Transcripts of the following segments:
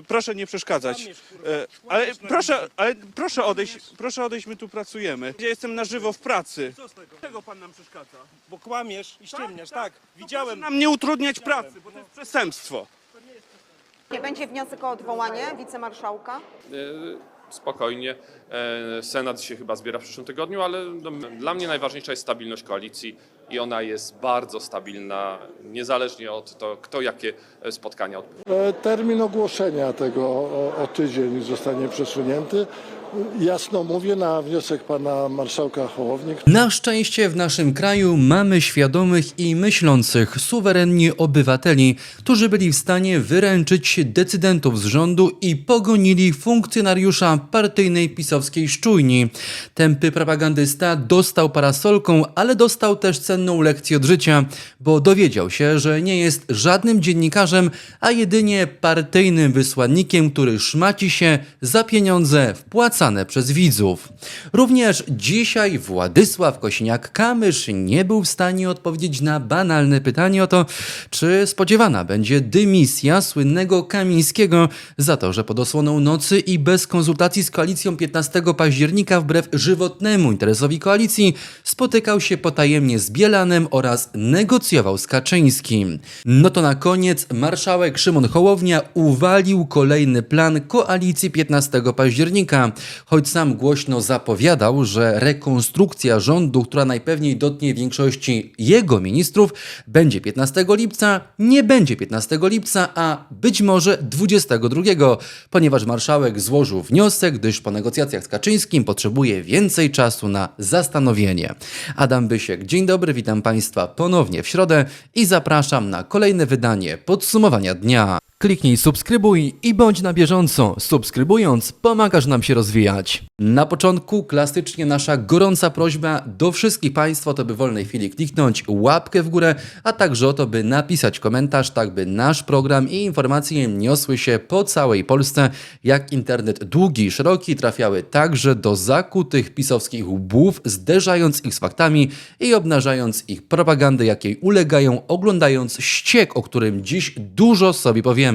Proszę nie przeszkadzać. E, Ale proszę, ale proszę odejść, proszę odejść, my tu pracujemy. Ja jestem na żywo w pracy. Co z tego? Dlaczego pan nam przeszkadza? Bo kłamiesz i ściemniasz, tak. Widziałem. Nam nie utrudniać pracy, bo to jest przestępstwo. Nie będzie wniosek o odwołanie wicemarszałka? E, Spokojnie. E, Senat się chyba zbiera w przyszłym tygodniu, ale no, dla mnie najważniejsza jest stabilność koalicji i ona jest bardzo stabilna, niezależnie od to, kto jakie e, spotkania odbywa. E, Termin ogłoszenia tego o, o tydzień zostanie przesunięty. Jasno mówię na wniosek pana marszałka Hołowni, Na szczęście w naszym kraju mamy świadomych i myślących suwerennie obywateli, którzy byli w stanie wyręczyć decydentów z rządu i pogonili funkcjonariusza partyjnej pisowskiej szczujni. Tępy propagandysta dostał parasolką, ale dostał też cenną lekcję od życia, bo dowiedział się, że nie jest żadnym dziennikarzem, a jedynie partyjnym wysłannikiem, który szmaci się za pieniądze przez widzów. Również dzisiaj Władysław Kośniak-Kamysz nie był w stanie odpowiedzieć na banalne pytanie o to, czy spodziewana będzie dymisja słynnego Kamińskiego za to, że pod osłoną nocy i bez konsultacji z koalicją 15 października wbrew żywotnemu interesowi koalicji spotykał się potajemnie z Bielanem oraz negocjował z Kaczyńskim. No to na koniec marszałek Szymon Hołownia uwalił kolejny plan koalicji 15 października, choć sam głośno zapowiadał, że rekonstrukcja rządu, która najpewniej dotknie większości jego ministrów, będzie 15 lipca, nie będzie 15 lipca, a być może 22, ponieważ marszałek złożył wniosek, gdyż po negocjacjach z Kaczyńskim potrzebuje więcej czasu na zastanowienie. Adam Bysiek, dzień dobry, witam Państwa ponownie w środę i zapraszam na kolejne wydanie podsumowania dnia. Kliknij subskrybuj i bądź na bieżąco. Subskrybując pomagasz nam się rozwijać. Na początku klasycznie nasza gorąca prośba do wszystkich Państwa, to by w wolnej chwili kliknąć łapkę w górę, a także o to, by napisać komentarz, tak by nasz program i informacje niosły się po całej Polsce, jak internet długi i szeroki, trafiały także do zakutych pisowskich łbów, zderzając ich z faktami i obnażając ich propagandę, jakiej ulegają, oglądając ściek, o którym dziś dużo sobie powiemy.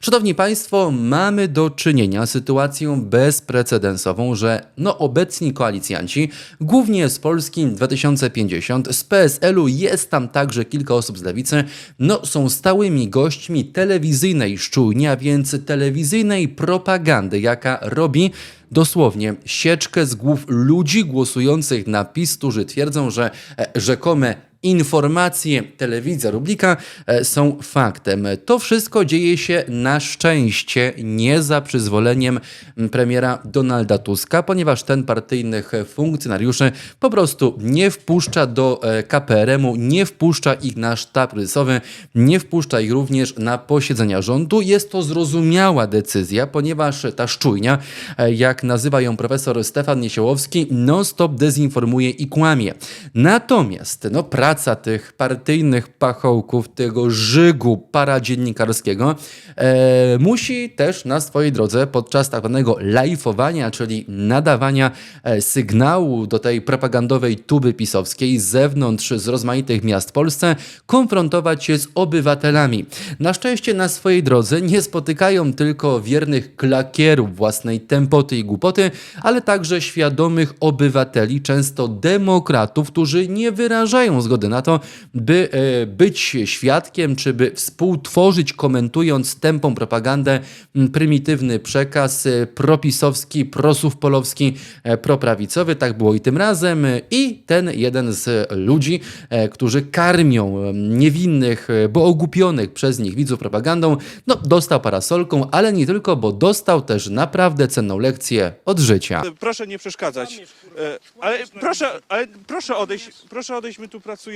Szanowni Państwo, mamy do czynienia z sytuacją bezprecedensową, że no obecni koalicjanci, głównie z Polskim 2050, z PSL-u jest tam także kilka osób z lewicy, no są stałymi gośćmi telewizyjnej szczujni, a więc telewizyjnej propagandy, jaka robi dosłownie sieczkę z głów ludzi głosujących na PiS, którzy twierdzą, że e, rzekome informacje telewizja Rublika e, są faktem. To wszystko dzieje się na szczęście nie za przyzwoleniem premiera Donalda Tuska, ponieważ ten partyjnych funkcjonariuszy po prostu nie wpuszcza do e, KPRM-u, nie wpuszcza ich na sztab kryzysowy, nie wpuszcza ich również na posiedzenia rządu. Jest to zrozumiała decyzja, ponieważ ta szczujnia, e, jak nazywa ją profesor Stefan Niesiołowski, non-stop dezinformuje i kłamie. Natomiast no, praca tych partyjnych pachołków, tego żygu paradziennikarskiego e, musi też na swojej drodze podczas tak zwanego lajfowania, czyli nadawania e, sygnału do tej propagandowej tuby pisowskiej z zewnątrz, z rozmaitych miast w Polsce, konfrontować się z obywatelami. Na szczęście na swojej drodze nie spotykają tylko wiernych klakierów własnej tempoty i głupoty, ale także świadomych obywateli, często demokratów, którzy nie wyrażają zgody na to, by e, być świadkiem, czy by współtworzyć, komentując tępą propagandę, prymitywny przekaz e, propisowski, prosówpolowski, e, proprawicowy. Tak było i tym razem. I ten jeden z ludzi, którzy karmią niewinnych, bo ogłupionych przez nich widzów propagandą, no dostał parasolką, ale nie tylko, bo dostał też naprawdę cenną lekcję od życia. Proszę nie przeszkadzać. Ale proszę, ale proszę odejść, proszę odejść, my tu pracujemy.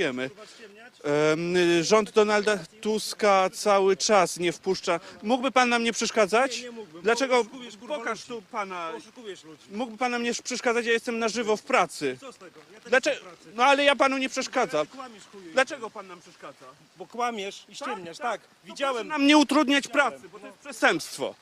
Rząd Donalda Tuska cały czas nie wpuszcza. Mógłby pan nam nie przeszkadzać? Nie mógłbym, Dlaczego? oszukujesz, kurwa, Pokaż tu pana. Oszukujesz ludzi. Mógłby pan nam nie przeszkadzać, ja jestem na żywo w pracy. Co z tego? Ja też Dlaczego? pracy. No ale ja panu nie przeszkadzam. Kłamiesz chuju. Dlaczego pan nam przeszkadza? Bo kłamiesz i ściemniasz, tak. Widziałem. Nam nie utrudniać pracy, bo to jest przestępstwo.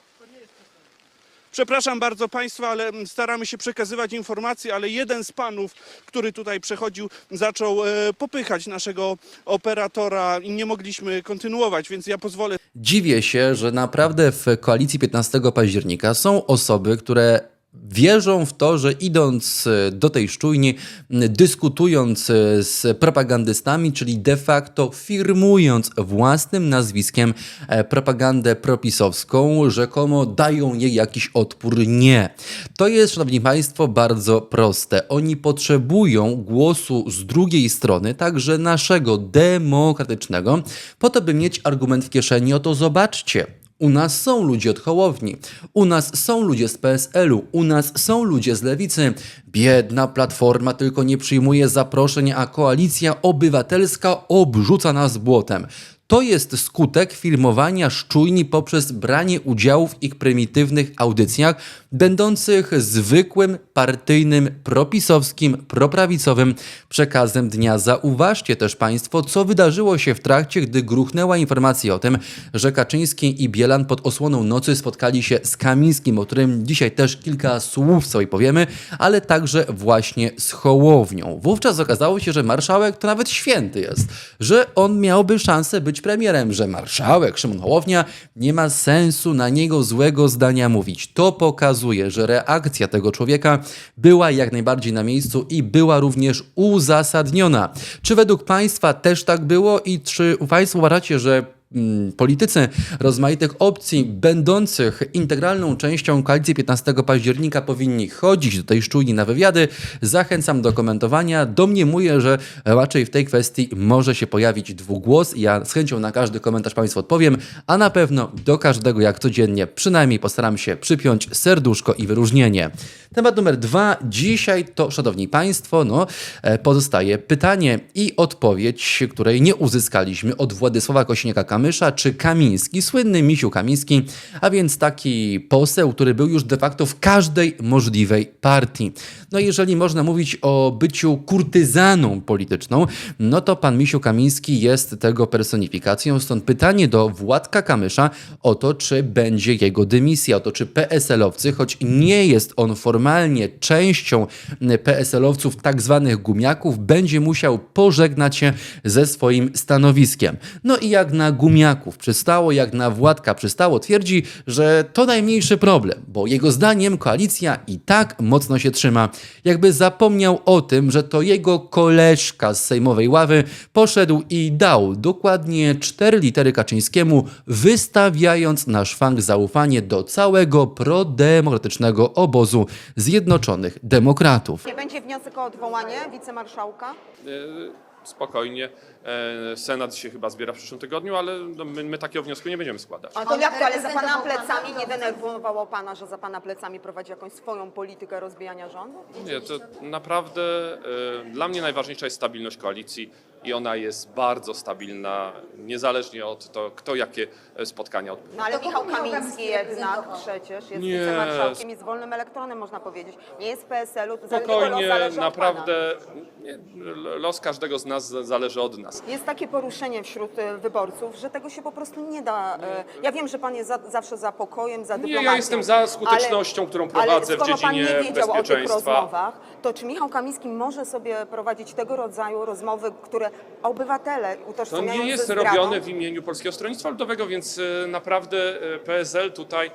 Przepraszam bardzo Państwa, ale staramy się przekazywać informacje, ale jeden z panów, który tutaj przechodził, zaczął e, popychać naszego operatora i nie mogliśmy kontynuować, więc ja pozwolę Dziwię się, że naprawdę w koalicji 15 października są osoby, które wierzą w to, że idąc e, do tej szczujni, dyskutując e, z propagandystami, czyli de facto firmując własnym nazwiskiem e, propagandę propisowską, rzekomo dają jej jakiś odpór. Nie. To jest, szanowni państwo, bardzo proste. Oni potrzebują głosu z drugiej strony, także naszego demokratycznego, po to, by mieć argument w kieszeni. Oto zobaczcie. U nas są ludzie od Hołowni, u nas są ludzie z PSL-u, u nas są ludzie z Lewicy. Biedna Platforma tylko nie przyjmuje zaproszeń, a Koalicja Obywatelska obrzuca nas błotem. To jest skutek filmowania szczujni poprzez branie udziału w ich prymitywnych audycjach, będących zwykłym, partyjnym, propisowskim, proprawicowym przekazem dnia. Zauważcie też Państwo, co wydarzyło się w trakcie, gdy gruchnęła informacja o tym, że Kaczyński i Bielan pod osłoną nocy spotkali się z Kamińskim, o którym dzisiaj też kilka słów sobie powiemy, ale także właśnie z Hołownią. Wówczas okazało się, że marszałek to nawet święty jest, że on miałby szansę być premierem, że marszałek Szymon Hołownia nie ma sensu na niego złego zdania mówić. To pokazuje, że reakcja tego człowieka była jak najbardziej na miejscu i była również uzasadniona. Czy według Państwa też tak było i czy Państwo uważacie, że politycy rozmaitych opcji będących integralną częścią koalicji 15 października powinni chodzić do tej szczujni na wywiady. Zachęcam do komentowania. Domniemuję, że raczej w tej kwestii może się pojawić dwugłos. Ja z chęcią na każdy komentarz Państwu odpowiem, a na pewno do każdego jak codziennie przynajmniej postaram się przypiąć serduszko i wyróżnienie. Temat numer dwa. Dzisiaj to, szanowni Państwo, no, e, pozostaje pytanie i odpowiedź, której nie uzyskaliśmy od Władysława Kosiniaka-Kamysza czy Kamiński, słynny misiu Kamiński, a więc taki poseł, który był już de facto w każdej możliwej partii. No jeżeli można mówić o byciu kurtyzaną polityczną, no to pan Misiu Kamiński jest tego personifikacją, stąd pytanie do Władka Kamysza o to, czy będzie jego dymisja, o to, czy PSL-owcy, choć nie jest on formalnie częścią PSL-owców tak zwanych gumiaków, będzie musiał pożegnać się ze swoim stanowiskiem. No i jak na gumiaków przystało, jak na Władka przystało, twierdzi, że to najmniejszy problem, bo jego zdaniem koalicja i tak mocno się trzyma. Jakby zapomniał o tym, że to jego koleżka z sejmowej ławy poszedł i dał dokładnie cztery litery Kaczyńskiemu, wystawiając na szwank zaufanie do całego prodemokratycznego obozu Zjednoczonych Demokratów. Nie będzie wniosek o odwołanie wicemarszałka? Spokojnie. E, Senat się chyba zbiera w przyszłym tygodniu, ale no, my, my takiego wniosku nie będziemy składać. A to jak to, ale za pana reprezentował plecami nie denerwowało pana, że za pana plecami prowadzi jakąś swoją politykę rozbijania rządu? Nie, to naprawdę e, dla mnie najważniejsza jest stabilność koalicji i ona jest bardzo stabilna, niezależnie od to, kto jakie e, spotkania odbywa. No ale To Michał kogo Michał Kamiński Kamiński jednak reprezentował? przecież jest Nie. wicemarszałkiem, jest wolnym elektronem, można powiedzieć. Nie jest PSL-u, to los Spokojnie, zależy od naprawdę nie, los każdego z nas zależy od nas. Jest takie poruszenie wśród e, wyborców, że tego się po prostu nie da. e, Ja wiem, że pan jest za, zawsze za pokojem, za Nie, dyplomacją. ja jestem za skutecznością, którą prowadzę ale w skoro pan dziedzinie nie wiedział o tych bezpieczeństwa. rozmowach, to czy Michał Kamiński może sobie prowadzić tego rodzaju rozmowy, które obywatele To utożsamiają nie jest robione w imieniu Polskiego Stronnictwa Ludowego, więc e, naprawdę e, PSL tutaj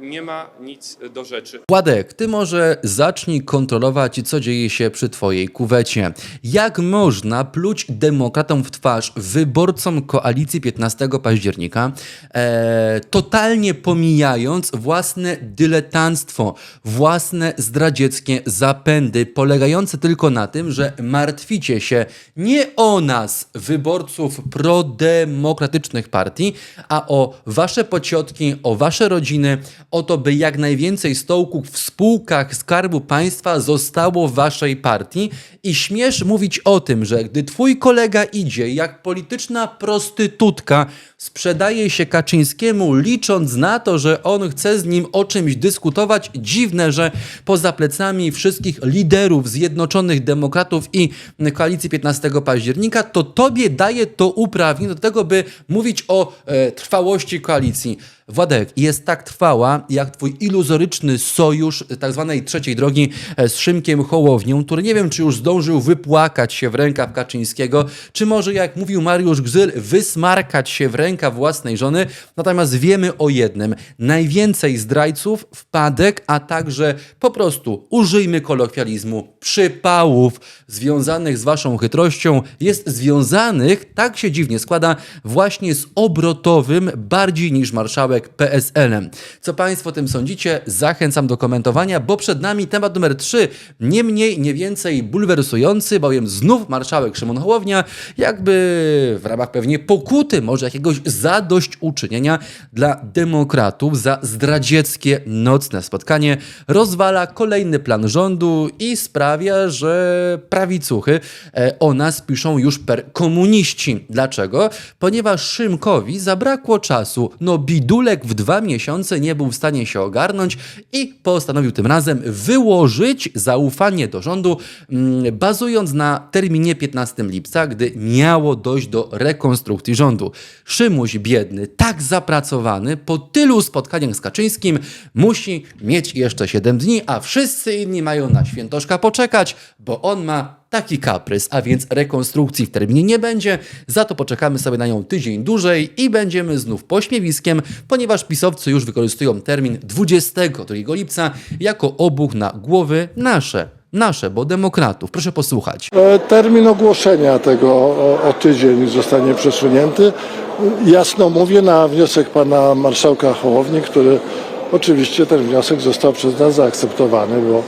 nie ma nic do rzeczy. Władek, ty może zacznij kontrolować, co dzieje się przy twojej kuwecie. Jak można pluć demokratom w twarz, wyborcom koalicji 15 października, e, totalnie pomijając własne dyletanctwo, własne zdradzieckie zapędy, polegające tylko na tym, że martwicie się nie o nas, wyborców prodemokratycznych partii, a o wasze pociotki, o wasze rodziny, o to, by jak najwięcej stołków w spółkach Skarbu Państwa zostało w waszej partii i śmiesz mówić o tym, że gdy twój kolega idzie jak polityczna prostytutka, sprzedaje się Kaczyńskiemu, licząc na to, że on chce z nim o czymś dyskutować. Dziwne, że poza plecami wszystkich liderów Zjednoczonych Demokratów i koalicji 15 października, to tobie daje to uprawnienie do tego, by mówić o e, trwałości koalicji. Władek, jest tak trwała, jak twój iluzoryczny sojusz tak zwanej trzeciej drogi e, z Szymkiem Hołownią, który nie wiem, czy już zdążył wypłakać się w rękaw Kaczyńskiego, czy może, jak mówił Mariusz Gzyl, wysmarkać się w rękaw własnej żony. Natomiast wiemy o jednym. Najwięcej zdrajców, wpadek, a także po prostu, użyjmy kolokwializmu, przypałów związanych z waszą chytrością jest związanych, tak się dziwnie składa, właśnie z obrotowym bardziej niż marszałek PSL-em. Co Państwo o tym sądzicie? Zachęcam do komentowania, bo przed nami temat numer 3, nie mniej, nie więcej bulwersujący, bowiem znów marszałek Szymon Hołownia, jakby w ramach pewnie pokuty, może jakiegoś zadośćuczynienia dla demokratów za zdradzieckie nocne spotkanie, rozwala kolejny plan rządu i sprawia, że prawicuchy e, o nas piszą już per komuniści. Dlaczego? Ponieważ Szymkowi zabrakło czasu. No bidulek w dwa miesiące nie był w stanie się ogarnąć i postanowił tym razem wyłożyć zaufanie do rządu, mm, bazując na terminie 15 lipca, gdy miało dojść do rekonstrukcji rządu. Szymuś biedny, tak zapracowany, po tylu spotkaniach z Kaczyńskim, musi mieć jeszcze 7 dni, a wszyscy inni mają na świętoszka poczekać, bo on ma taki kaprys, a więc rekonstrukcji w terminie nie będzie, za to poczekamy sobie na nią tydzień dłużej i będziemy znów pośmiewiskiem, ponieważ pisowcy już wykorzystują termin 22 lipca jako obuch na głowy nasze. Nasze, bo demokratów. Proszę posłuchać. E, Termin ogłoszenia tego o, o tydzień zostanie przesunięty. Jasno mówię na wniosek pana marszałka Hołowni, który oczywiście ten wniosek został przez nas zaakceptowany, bo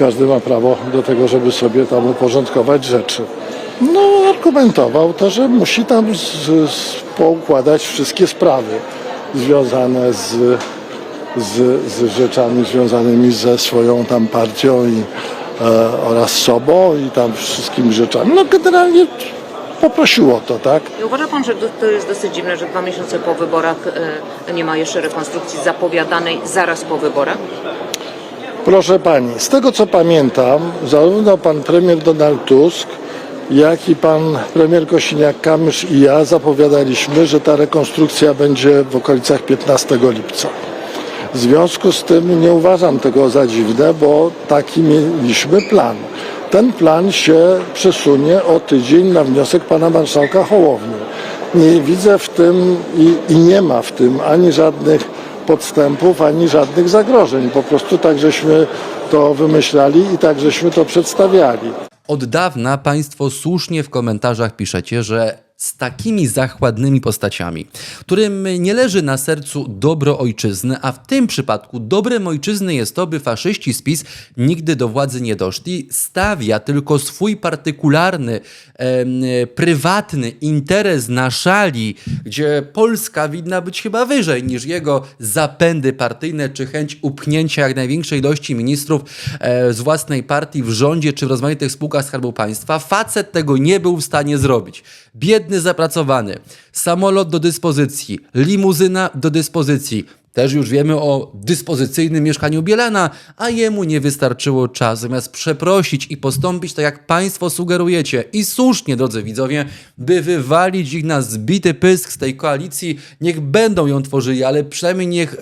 każdy ma prawo do tego, żeby sobie tam uporządkować rzeczy. No, argumentował to, że musi tam z, z, poukładać wszystkie sprawy związane z, z, z rzeczami związanymi ze swoją tam partią i, e, oraz sobą i tam wszystkimi rzeczami. No generalnie poprosił o to, tak? Nie uważa pan, że to jest dosyć dziwne, że dwa miesiące po wyborach e, nie ma jeszcze rekonstrukcji zapowiadanej zaraz po wyborach? Proszę pani, z tego co pamiętam, zarówno pan premier Donald Tusk, jak i pan premier Kosiniak-Kamysz i ja zapowiadaliśmy, że ta rekonstrukcja będzie w okolicach 15 lipca. W związku z tym nie uważam tego za dziwne, bo taki mieliśmy plan. Ten plan się przesunie o tydzień na wniosek pana marszałka Hołowni. Nie widzę w tym i, i nie ma w tym ani żadnych podstępów, ani żadnych zagrożeń. Po prostu tak żeśmy to wymyślali i tak żeśmy to przedstawiali. Od dawna Państwo słusznie w komentarzach piszecie, że z takimi zachładnymi postaciami, którym nie leży na sercu dobro ojczyzny, a w tym przypadku dobrem ojczyzny jest to, by faszyści z PiS nigdy do władzy nie doszli, stawia tylko swój partykularny, em, prywatny interes na szali, gdzie Polska winna być chyba wyżej niż jego zapędy partyjne, czy chęć upchnięcia jak największej ilości ministrów e, z własnej partii w rządzie, czy w rozmaitych spółkach Skarbu Państwa. Facet tego nie był w stanie zrobić. Biedny, zapracowany, samolot do dyspozycji, limuzyna do dyspozycji. Też już wiemy o dyspozycyjnym mieszkaniu Bielana, a jemu nie wystarczyło czasu. Zamiast przeprosić i postąpić tak, jak Państwo sugerujecie, i słusznie, drodzy widzowie, by wywalić ich na zbity pysk z tej koalicji, niech będą ją tworzyli, ale przynajmniej niech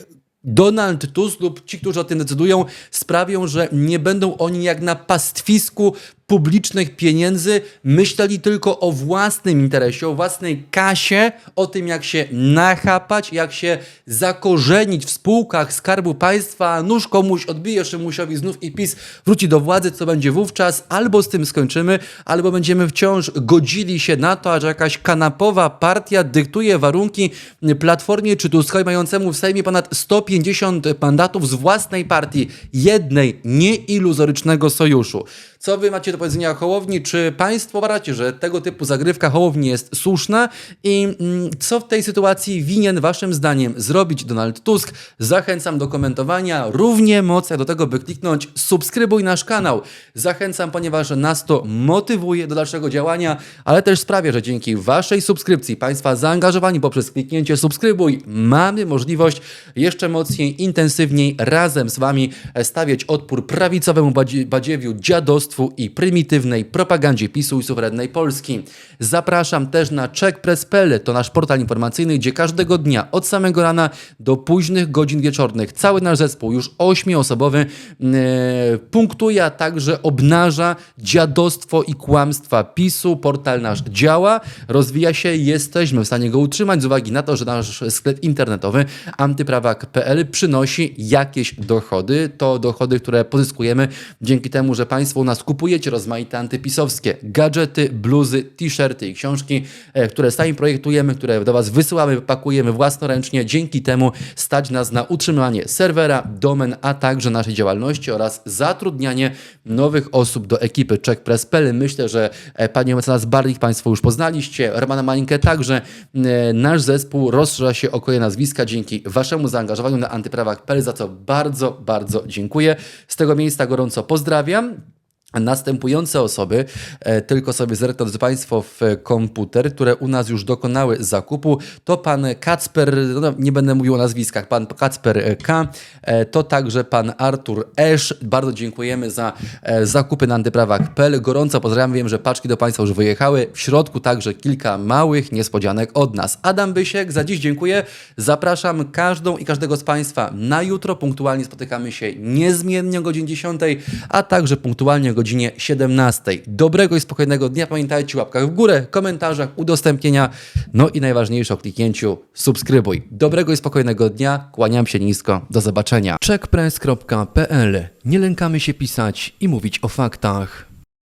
Donald Tusk lub ci, którzy o tym decydują, sprawią, że nie będą oni jak na pastwisku publicznych pieniędzy myśleli tylko o własnym interesie, o własnej kasie, o tym jak się nachapać, jak się zakorzenić w spółkach Skarbu Państwa, nóż komuś odbije Szymusiowi znów i PiS wróci do władzy, co będzie wówczas, albo z tym skończymy, albo będziemy wciąż godzili się na to, że jakaś kanapowa partia dyktuje warunki Platformie czy Tuskowi mającemu w Sejmie ponad 150 mandatów z własnej partii, jednej nieiluzorycznego sojuszu. Co wy macie do powiedzenia o Hołowni? Czy państwo uważacie, że tego typu zagrywka Hołowni jest słuszna? I mm, co w tej sytuacji winien waszym zdaniem zrobić Donald Tusk? Zachęcam do komentowania. Równie mocno do tego, by kliknąć subskrybuj nasz kanał. Zachęcam, ponieważ nas to motywuje do dalszego działania, ale też sprawia, że dzięki waszej subskrypcji, państwa zaangażowani poprzez kliknięcie subskrybuj, mamy możliwość jeszcze mocniej, intensywniej razem z wami stawiać odpór prawicowemu badzie- badziewiu, dziadostwu i prymitywizmowi prymitywnej propagandzie PiSu i suwerennej Polski. Zapraszam też na checkpress.pl, to nasz portal informacyjny, gdzie każdego dnia od samego rana do późnych godzin wieczornych cały nasz zespół, już ośmioosobowy, e, punktuje, a także obnaża dziadostwo i kłamstwa PiSu. Portal nasz działa, rozwija się, jesteśmy w stanie go utrzymać z uwagi na to, że nasz sklep internetowy antyprawak.pl przynosi jakieś dochody. To dochody, które pozyskujemy dzięki temu, że Państwo u nas kupujecie rozmaite antypisowskie gadżety, bluzy, t-shirty i książki, e, które sami projektujemy, które do Was wysyłamy, pakujemy własnoręcznie. Dzięki temu stać nas na utrzymywanie serwera, domen, a także naszej działalności oraz zatrudnianie nowych osób do ekipy CheckPress.pl. Myślę, że e, Panią mecenas Barlik Państwo już poznaliście, Romana Malinkę także. E, Nasz zespół rozszerza się o kolejne nazwiska dzięki Waszemu zaangażowaniu na antyprawach.pl, za co bardzo, bardzo dziękuję. Z tego miejsca gorąco pozdrawiam. Następujące osoby, e, tylko sobie zerknę drodzy Państwo w komputer, które u nas już dokonały zakupu, to pan Kacper, no nie będę mówił o nazwiskach, pan Kacper K, e, to także pan Artur Esz. Bardzo dziękujemy za e, zakupy na antyprawach.pl. Gorąco pozdrawiam, wiem, że paczki do Państwa już wyjechały. W środku także kilka małych niespodzianek od nas. Adam Bysiek, za dziś dziękuję. Zapraszam każdą i każdego z Państwa na jutro. Punktualnie spotykamy się niezmiennie o godzinie 10, a także punktualnie godzinie 17. Dobrego i spokojnego dnia. Pamiętajcie o łapkach w górę, komentarzach, udostępnienia, no i najważniejsze o kliknięciu subskrybuj. Dobrego i spokojnego dnia. Kłaniam się nisko. Do zobaczenia. Checkpress.pl Nie lękamy się pisać i mówić o faktach.